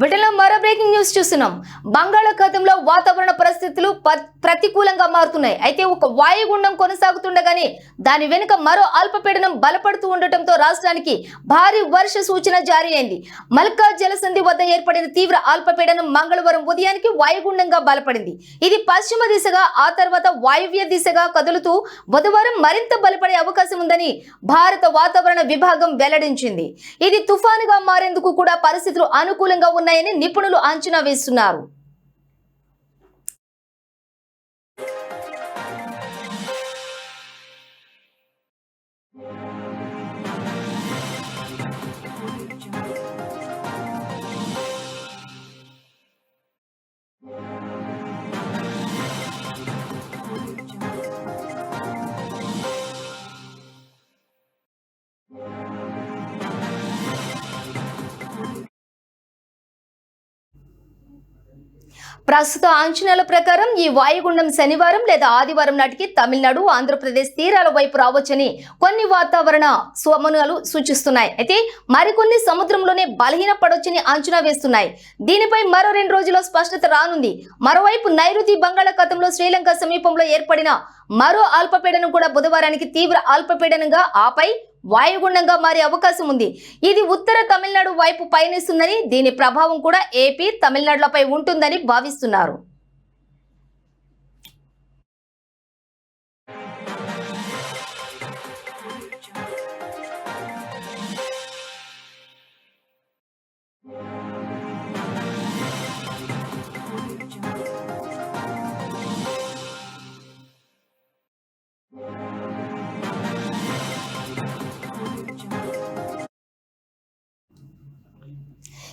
బ్రిటన్లో మరో breaking news చూస్తున్నాం. బంగాళాఖాతంలో వాతావరణ పరిస్థితులు ప్రతికూలంగా మారుతున్నాయి. అయితే ఒక వాయుగుండం కొనసాగుతుండగానే దాని వెనుక మరో అల్పపీడనం బలపడుతూ ఉండటంతో రాష్ట్రానికి భారీ వర్ష సూచన జారీ అయింది. మల్కా జలసంధి వద్ద ఏర్పడిన తీవ్ర అల్పపీడనం మంగళవారం ఉదయానికి వాయుగుండంగా బలపడింది. ఇది పశ్చిమ దిశగా ఆ తర్వాత వాయువ్య దిశగా కదులుతూ బుధవారం మరింత బలపడే అవకాశం ఉందని భారత వాతావరణ విభాగం వెల్లడించింది. ఇది తుఫానుగా మారేందుకు కూడా పరిస్థితులు అనుకూలంగా ఉన్నాయని నిపుణులు అంచనా వేస్తున్నారు. ప్రస్తుత అంచనాల ప్రకారం ఈ వాయుగుండం శనివారం లేదా ఆదివారం నాటికి తమిళనాడు ఆంధ్రప్రదేశ్ తీరాల వైపు రావచ్చని కొన్ని వాతావరణ సూచనలు సూచిస్తున్నాయి. అయితే మరికొన్ని సముద్రంలోనే బలహీన పడొచ్చని అంచనా వేస్తున్నాయి. దీనిపై మరో రెండు రోజుల్లో స్పష్టత రానుంది. మరోవైపు నైరుతి బంగాళాఖాతంలో శ్రీలంక సమీపంలో ఏర్పడిన మరో అల్పపీడనం కూడా బుధవారానికి తీవ్ర అల్పపీడనంగా ఆపై వాయుగుండంగా మారే అవకాశం ఉంది. ఇది ఉత్తర తమిళనాడు వైపు పయనిస్తుందని దీని ప్రభావం కూడా ఏపీ తమిళనాడులపై ఉంటుందని భావిస్తున్నారు.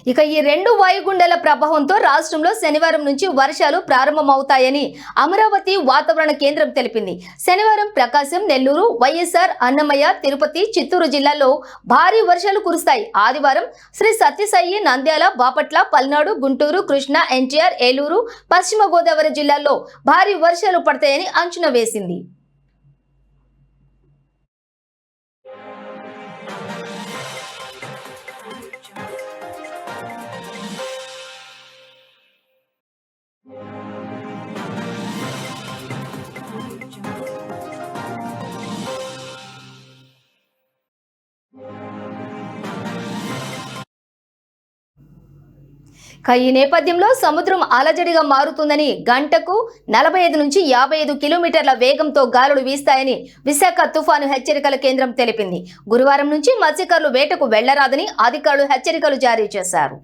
ఇక ఈ రెండు వాయుగుండాల ప్రభావంతో రాష్ట్రంలో శనివారం నుంచి వర్షాలు ప్రారంభమవుతాయని అమరావతి వాతావరణ కేంద్రం తెలిపింది. శనివారం ప్రకాశం నెల్లూరు వైఎస్ఆర్ అన్నమయ్య తిరుపతి చిత్తూరు జిల్లాల్లో భారీ వర్షాలు కురుస్తాయి. ఆదివారం శ్రీ సత్యసాయి నంద్యాల బాపట్ల పల్నాడు గుంటూరు కృష్ణ ఎన్టీఆర్ ఏలూరు పశ్చిమ గోదావరి జిల్లాల్లో భారీ వర్షాలు పడతాయని అంచనా వేసింది. ఈ నేపథ్యంలో సముద్రం అలజడిగా మారుతుందని గంటకు నలభై ఐదు నుంచి యాభై ఐదు కిలోమీటర్ల వేగంతో గాలులు వీస్తాయని విశాఖ తుఫాను హెచ్చరికల కేంద్రం తెలిపింది. గురువారం నుంచి మత్స్యకారులు వేటకు వెళ్ళరాదని అధికారులు హెచ్చరికలు జారీ చేశారు.